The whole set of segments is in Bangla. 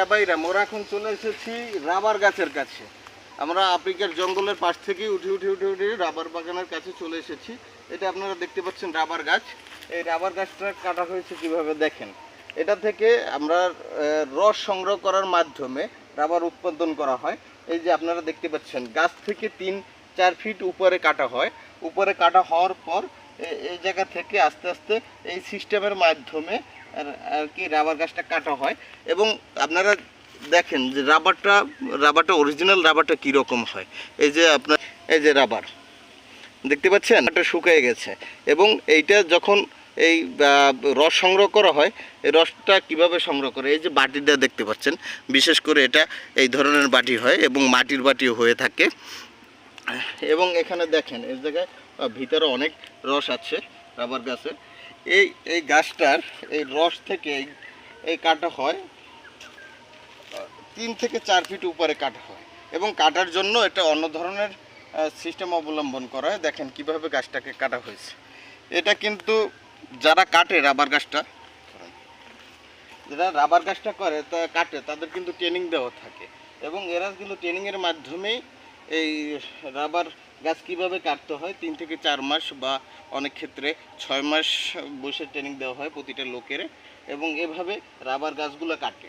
না বাইরা, মোরা এখন চলে এসেছি রাবার গাছের কাছে। আমরা আফ্রিকার জঙ্গলের পাশ থেকে উঠে উঠে উঠে উঠে রাবার বাগানের কাছে চলে এসেছি। এটা আপনারা দেখতে পাচ্ছেন রাবার গাছ। এই রাবার গাছটা কাটা হয়েছে কীভাবে দেখেন? এটা থেকে আমরা রস সংগ্রহ করার মাধ্যমে রাবার উৎপাদন করা হয়। এই যে আপনারা দেখতে পাচ্ছেন, গাছ থেকে তিন, চার ফিট উপরে কাটা হয়। উপরে কাটা হওয়ার পর এই জায়গা থেকে আস্তে আস্তে এই সিস্টেমের মাধ্যমে আর কি রাবার গাছটা কাটা হয়। এবং আপনারা দেখেন যে রাবারটা রাবারটা অরিজিনাল রাবারটা কীরকম হয়। এই যে আপনার, এই যে রাবার, দেখতে পাচ্ছেন? এটা শুকিয়ে গেছে। এবং এইটা যখন এই রস সংগ্রহ করা হয়, এই রসটা কীভাবে সংগ্রহ করে? এই যে বাটিটা দেখতে পাচ্ছেন? বিশেষ করে এটা এই ধরনের বাটি হয় এবং মাটির বাটিও হয়ে থাকে। এবং এখানে দেখেন, এই জায়গায় ভিতরে অনেক রস আছে রাবার গাছের এই এই গাছটার এই রস থেকে এই- কাটা হয়, তিন থেকে চার ফিট উপরে কাটা হয়। এবং কাটার জন্য এটা অন্য ধরনের সিস্টেম অবলম্বন করা হয়। দেখেন কীভাবে গাছটাকে কাটা হয়েছে। এটা কিন্তু যারা কাটে রাবার গাছটা, যারা রাবার গাছটা করে, তা কাটে, তাদের কিন্তু ট্রেনিং দেওয়া থাকে। এবং এরা কিন্তু ট্রেনিংয়ের মাধ্যমেই এই রাবার গাছ কীভাবে কাটতে হয়? তিন থেকে চার মাস বা অনেক ক্ষেত্রে ছয় মাস বসে ট্রেনিং দেওয়া হয় প্রতিটা লোকের এবং এভাবে রাবার গাছগুলো কাটে।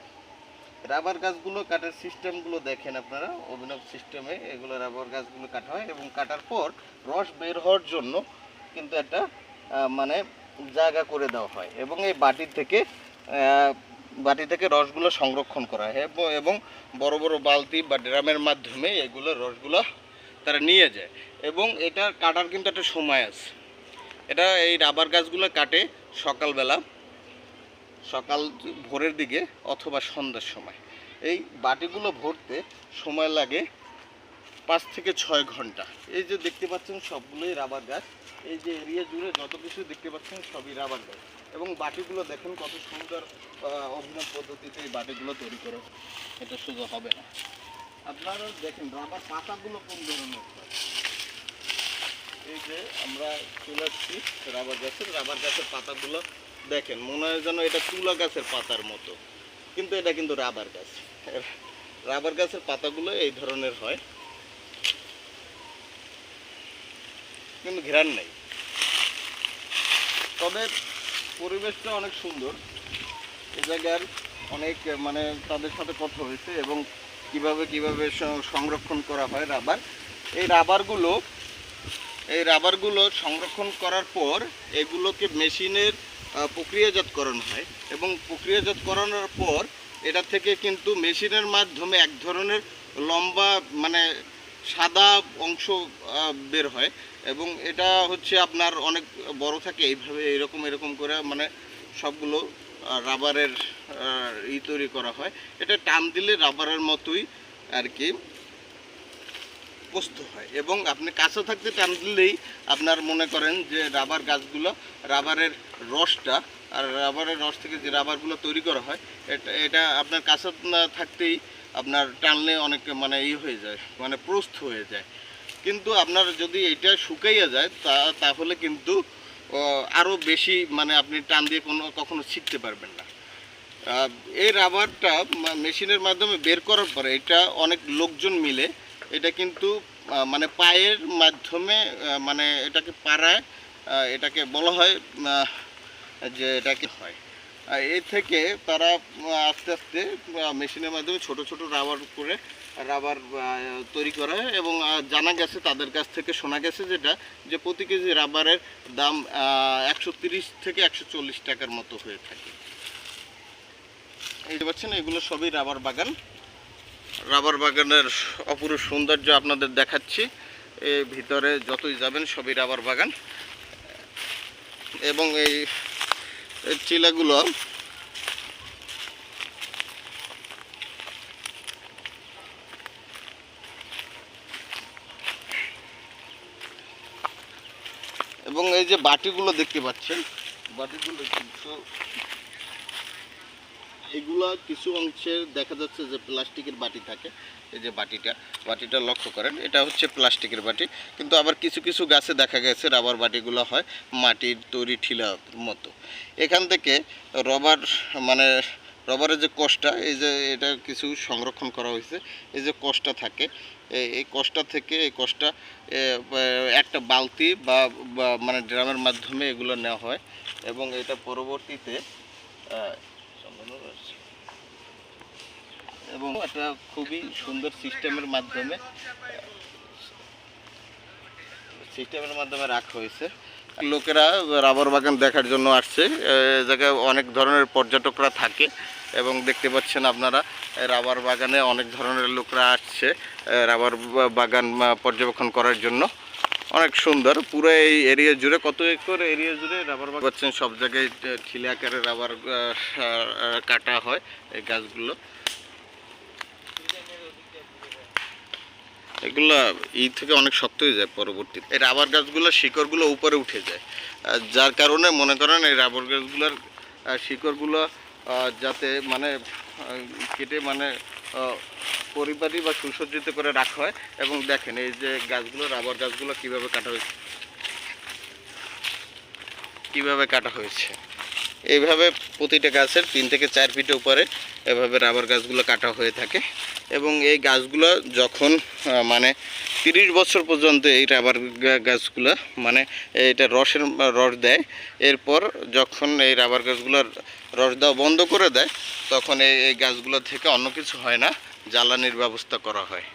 রাবার গাছগুলো কাটার সিস্টেমগুলো দেখেন আপনারা, অভিনব সিস্টেমে এগুলো রাবার গাছগুলো কাটা হয় এবং কাটার পর রস বের হওয়ার জন্য কিন্তু একটা মানে জায়গা করে দেওয়া হয় এবং এই বাটি থেকে বাটি থেকে রসগুলো সংরক্ষণ করা হয় এবং বড় বড় বালতি বা ড্রামের মাধ্যমে এগুলো রসগুলো তারা নিয়ে যায়। এবং এটা কাটার কিন্তু একটা সময় আছে। এটা এই রাবার গাছগুলো কাটে সকালবেলা, সকাল ভোরের দিকে অথবা সন্ধ্যার সময়। এই বাটিগুলো ভরতে সময় লাগে পাঁচ থেকে ছয় ঘণ্টা। এই যে দেখতে পাচ্ছেন সবগুলোই রাবার গাছ। এই যে এরিয়া জুড়ে যত কিছু দেখতে পাচ্ছেন সবই রাবার গাছ। এবং বাটিগুলো দেখেন কত সুন্দর অভিনব পদ্ধতিতে এই বাটিগুলো তৈরি করে। এটা শুধু হবে না। আপনারা দেখেন রাবার পাতাগুলো কোন ধরনের? এই যে আমরা আসছি রাবার গাছের রাবার গাছের পাতাগুলো দেখেন, মনে হয় যেন এটা তুলা গাছের পাতার মতো। কিন্তু এটা কিন্তু রাবার গাছ। রাবার গাছের পাতাগুলো এই ধরনের হয়। কিন্তু ঘেরান নেই। তবে পরিবেশটা অনেক সুন্দর। এ জায়গার অনেক মানে তাদের সাথে কথা হয়েছে এবং কীভাবে কীভাবে সংরক্ষণ করা হয় রাবার? এই রাবারগুলো এই রাবারগুলো সংরক্ষণ করার পর এগুলোকে মেশিনের প্রক্রিয়াজাতকরণ হয় এবং প্রক্রিয়াজাতকরণের পর এটা থেকে কিন্তু মেশিনের মাধ্যমে এক ধরনের লম্বা মানে সাদা অংশ বের হয় এবং এটা হচ্ছে আপনার অনেক বড় থাকে। এইভাবে এরকম এরকম করে মানে সবগুলো রাবারের ই তৈরি করা হয়। এটা টান দিলে রাবারের মতোই আর কি প্রস্তুত হয়। এবং আপনি কাছে থাকতে টান দিলেই আপনার মনে করেন যে রাবার গাছগুলো, রাবারের রসটা আর রাবারের রস থেকে যে রাবারগুলো তৈরি করা হয়, এটা এটা আপনার কাছে থাকতেই আপনার টানলে অনেক মানে ই হয়ে যায় মানে প্রস্থ হয়ে যায়। কিন্তু আপনার যদি এটা শুকাইয়া যায়, তা, তাহলে কিন্তু আরও বেশি মানে আপনি টান দিয়ে কোনো কখনো শিখতে পারবেন না। এই রাবারটা মেশিনের মাধ্যমে বের করার পরে এটা অনেক লোকজন মিলে এটা কিন্তু মানে পায়ের মাধ্যমে মানে এটাকে পাড়ায় এটাকে বলা হয় যে এটাকে হয়। এই থেকে তারা আস্তে আস্তে মেশিনের মাধ্যমে ছোট ছোট রাবার করে রাবার তৈরি করা হয় এবং জানা গেছে তাদের কাছ থেকে, শোনা গেছে যেটা, যে প্রতি কেজি রাবারের দাম একশো থেকে একশো চল্লিশ টাকার মতো হয়ে থাকে। এই যে পাচ্ছেন, এগুলো সবই রাবার বাগান। রাবার বাগানের অপূর্ব সৌন্দর্য আপনাদের দেখাচ্ছি। এর ভিতরে যতই যাবেন, সবই রাবার বাগান। এবং এই এই চিলাগুলো এবং এই যে বাটিগুলো দেখতে পাচ্ছেন, বাটিগুলো কিন্তু এগুলা কিছু অংশে দেখা যাচ্ছে যে প্লাস্টিকের বাটি থাকে, এই যে বাটিটা বাটিটা লক্ষ্য করেন, এটা হচ্ছে প্লাস্টিকের বাটি, কিন্তু আবার কিছু কিছু গাছে দেখা গেছে রাবার বাটিগুলো হয় মাটির তৈরি ঠিলার মতো। এখান থেকে রবার মানে রবারের যে কষটা, এই যে এটা কিছু সংরক্ষণ করা হয়েছে, এই যে কষটা থাকে এই- কষটা থেকে এই কষটা একটা বালতি বা মানে ড্রামের মাধ্যমে এগুলো নেওয়া হয় এবং এটা পরবর্তীতে এবং এটা খুবই সুন্দর সিস্টেমের মাধ্যমে সিস্টেমের মাধ্যমে রাখা হয়েছে। লোকেরা রাবার বাগান দেখার জন্য আসছে। জায়গায় অনেক ধরনের পর্যটকরা থাকে। এবং দেখতে পাচ্ছেন আপনারা রাবার বাগানে অনেক ধরনের লোকরা আসছে রাবার বাগান পর্যবেক্ষণ করার জন্য। অনেক সুন্দর, পুরো এই এরিয়া জুড়ে, কত একর এরিয়া জুড়ে রাবার বাগান? পাচ্ছেন সব জায়গায় ঠিলে আকারে রাবার কাটা হয় এই গাছগুলো। এগুলো ই থেকে অনেক শক্ত হয়ে যায় পরবর্তীতে। এই রাবার গাছগুলো শিকড়গুলো উপরে উঠে যায়। যার কারণে মনে করেন এই রাবার গাছগুলোর শিকড়গুলো যাতে মানে কেটে মানে পরিবারই বা সুসজ্জিত করে রাখা হয়। এবং দেখেন, এই যে গাছগুলো, রাবার গাছগুলো কীভাবে কাটা হয়েছে? কীভাবে কাটা হয়েছে? এইভাবে প্রতিটা গাছের তিন থেকে চার ফিটের উপরে এভাবে রাবার গাছগুলো কাটা হয়ে থাকে এবং এই গাছগুলো যখন মানে তিরিশ বছর পর্যন্ত এই রাবার গাছগুলো মানে এটা রসের রস দেয়, এরপর যখন এই রাবার গাছগুলোর রস দেওয়া বন্ধ করে দেয়, তখন এই গাছগুলো থেকে অন্য কিছু হয় না, জ্বালানির ব্যবস্থা করা হয়।